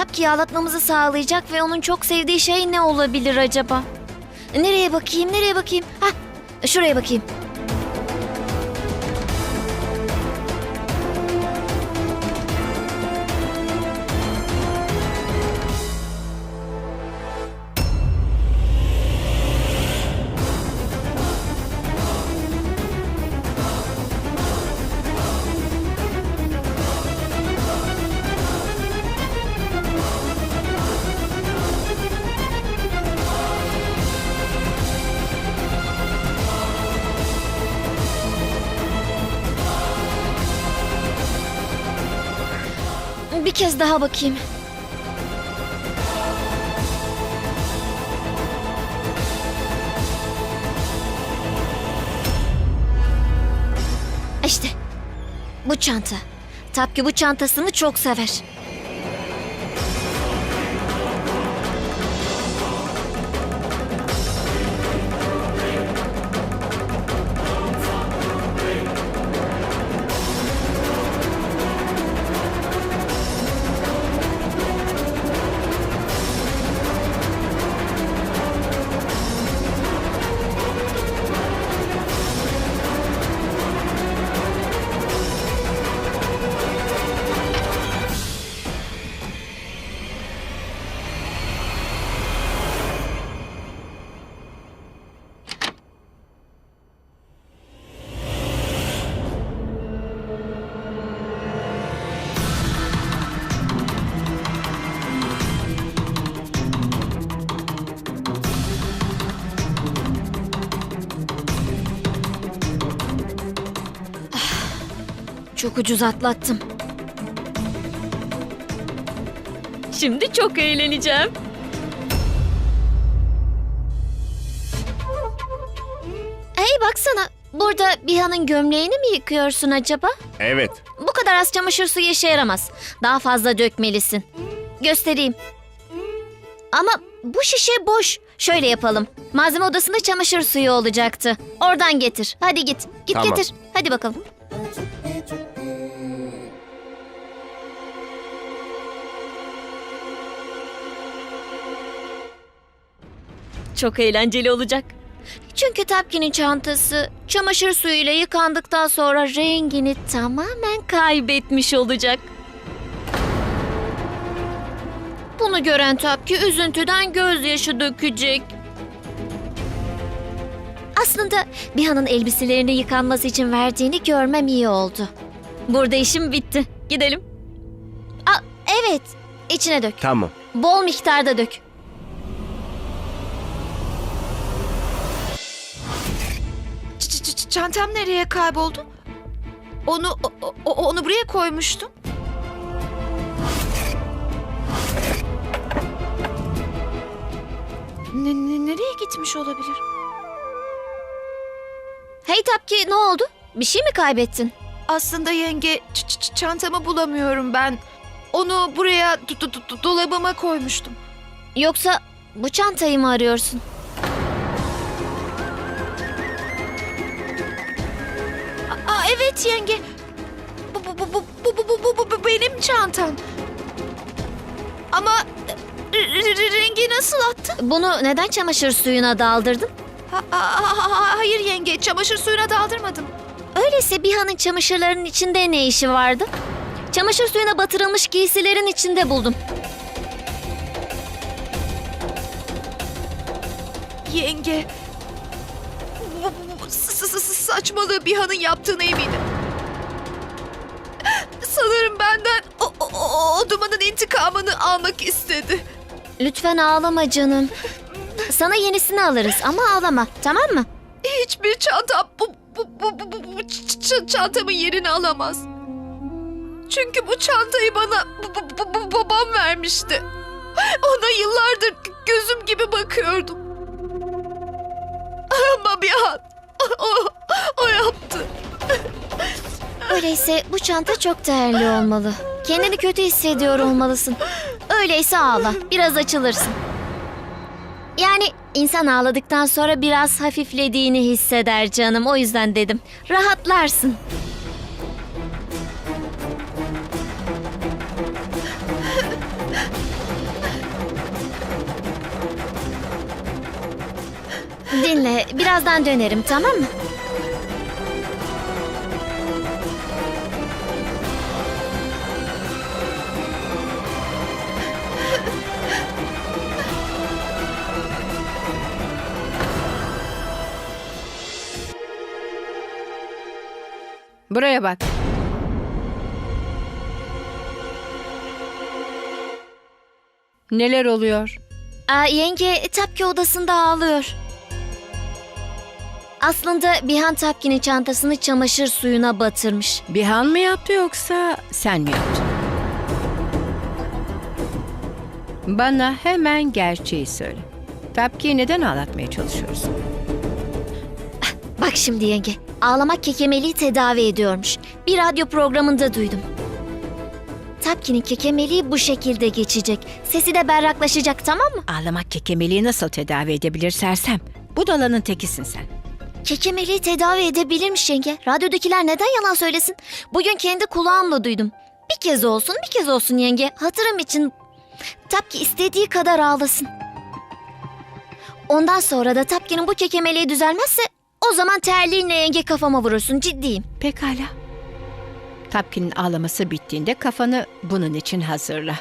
Tapki'yi ağlatmamızı sağlayacak ve onun çok sevdiği şey ne olabilir acaba? Nereye bakayım, nereye bakayım? Hah, şuraya bakayım. Kez daha bakayım. İşte bu çanta. Tapki bu çantasını çok sever. Çok ucuz atlattım. Şimdi çok eğleneceğim. Hey baksana. Burada Biha'nın gömleğini mi yıkıyorsun acaba? Evet. Bu kadar az çamaşır suyu işe yaramaz. Daha fazla dökmelisin. Göstereyim. Ama bu şişe boş. Şöyle yapalım. Malzeme odasında çamaşır suyu olacaktı. Oradan getir. Hadi git. Git Tamam. getir. Hadi bakalım. Çok eğlenceli olacak. Çünkü Tapkin'in çantası çamaşır suyuyla yıkandıktan sonra rengini tamamen kaybetmiş olacak. Bunu gören Tapki üzüntüden gözyaşı dökecek. Aslında Biha'nın elbiselerini yıkanması için verdiğini görmem iyi oldu. Burada işim bitti. Gidelim. Aa, evet. İçine dök. Tamam. Bol miktarda dök. Çantam nereye kayboldu? Onu o- o- onu buraya koymuştum. Ne, ne- nereye gitmiş olabilir? Hey Tapki ne oldu? Bir şey mi kaybettin? Aslında yenge ç- ç- çantamı bulamıyorum ben. Onu buraya do- do- do- dolabıma koymuştum. Yoksa bu çantayı mı arıyorsun? Evet yenge. Bu bu bu bu bu bu bu bu, bu benim çantam. Ama r- r- r- rengi nasıl attı? Bunu neden çamaşır suyuna daldırdın? Ha- ha- ha- ha- hayır yenge, çamaşır suyuna daldırmadım. Öyleyse Biha'nın çamaşırlarının içinde ne işi vardı? Çamaşır suyuna batırılmış giysilerin içinde buldum. Yenge, bu, bu- bu s- s- s- saçmalığı Biha'nın yaptığına eminim. Sanırım benden o, o, o, o dumanın intikamını almak istedi. Lütfen ağlama canım. Sana yenisini alırız ama ağlama tamam mı? Hiçbir çanta bu, bu, bu, bu, bu, bu ç- ç- çantamın yerini alamaz. Çünkü bu çantayı bana bu- bu- bu- bu- babam vermişti. Ona yıllardır gözüm gibi bakıyordum. Ama bir an o, o yaptı. Öyleyse bu çanta çok değerli olmalı. Kendini kötü hissediyor olmalısın. Öyleyse ağla. Biraz açılırsın. Yani insan ağladıktan sonra biraz hafiflediğini hisseder canım. O yüzden dedim. Rahatlarsın. Dinle, birazdan dönerim tamam mı? Buraya bak. Neler oluyor? Aa, yenge Tapki odasında ağlıyor. Aslında Bihan Tapki'nin çantasını çamaşır suyuna batırmış. Bihan mı yaptı yoksa sen mi yaptın? Bana hemen gerçeği söyle. Tapki'yi neden ağlatmaya çalışıyorsun? Bak şimdi yenge, ağlamak kekemeliği tedavi ediyormuş. Bir radyo programında duydum. Tapki'nin kekemeliği bu şekilde geçecek. Sesi de berraklaşacak tamam mı? Ağlamak kekemeliği nasıl tedavi edebilir sersem? Bu dalanın tekisin sen. Kekemeliği tedavi edebilirmiş yenge. Radyodakiler neden yalan söylesin? Bugün kendi kulağımla duydum. Bir kez olsun, bir kez olsun yenge. Hatırım için Tapki istediği kadar ağlasın. Ondan sonra da Tapki'nin bu kekemeliği düzelmezse o zaman terliğinle yenge kafama vurursun ciddiyim. Pekala. Tapki'nin ağlaması bittiğinde kafanı bunun için hazırla.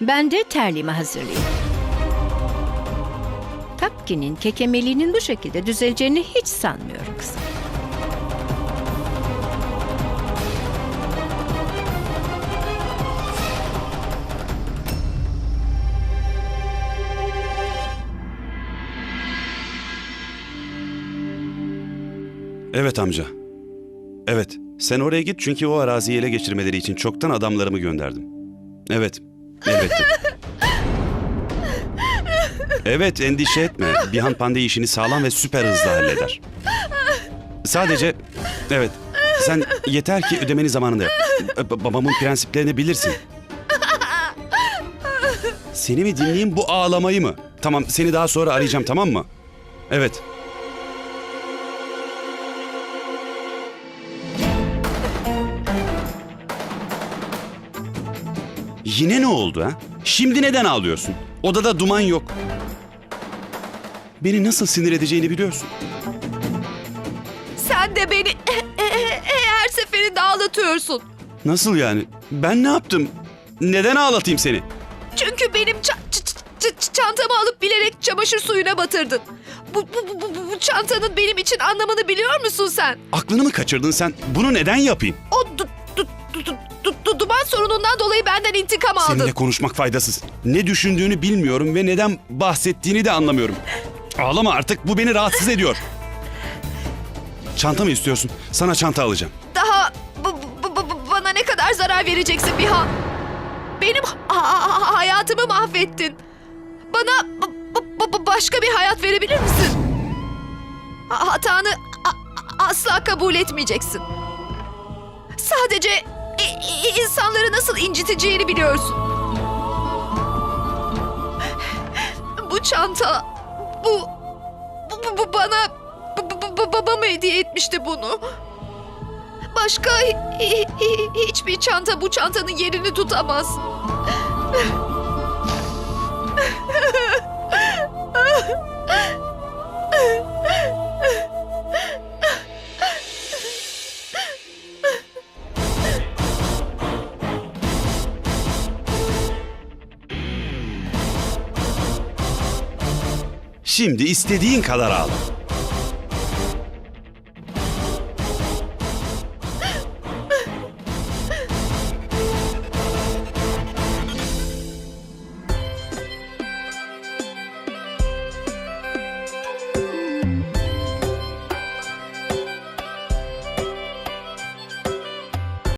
Ben de terliğimi hazırlayayım. Tapki'nin kekemeliğinin bu şekilde düzeleceğini hiç sanmıyorum kızım. Evet amca. Evet, sen oraya git çünkü o araziyi ele geçirmeleri için çoktan adamlarımı gönderdim. Evet, elbette. Evet, endişe etme. Bihan Pandey işini sağlam ve süper hızlı halleder. Sadece, evet, sen yeter ki ödemeni zamanında yap. Ba- Babamın prensiplerini bilirsin. Seni mi dinleyeyim bu ağlamayı mı? Tamam, seni daha sonra arayacağım tamam mı? Evet. Yine ne oldu ha? Şimdi neden ağlıyorsun? Odada duman yok. Beni nasıl sinir edeceğini biliyorsun. Sen de beni her seferinde ağlatıyorsun. Nasıl yani? Ben ne yaptım? Neden ağlatayım seni? Çünkü benim ça- ç- ç- ç- çantamı alıp bilerek çamaşır suyuna batırdın. Bu, bu, bu, bu, bu çantanın benim için anlamını biliyor musun sen? Aklını mı kaçırdın sen? Bunu neden yapayım? O du, du, du, du, du- du- duman sorunundan dolayı benden intikam aldın. Seninle konuşmak faydasız. Ne düşündüğünü bilmiyorum ve neden bahsettiğini de anlamıyorum. Ağlama artık bu beni rahatsız ediyor. Çanta mı istiyorsun? Sana çanta alacağım. Daha bana ne kadar zarar vereceksin Bihan? Benim ha- ha- hayatımı mahvettin. Bana başka bir hayat verebilir misin? Ha- Hatanı asla kabul etmeyeceksin. Sadece insanları nasıl inciteceğini biliyorsun. Bu çanta, bu, bu, bu- bana bu- bu- babam hediye etmişti bunu. Başka hi- hi- hi- hiçbir çanta bu çantanın yerini tutamaz. Şimdi istediğin kadar ağla.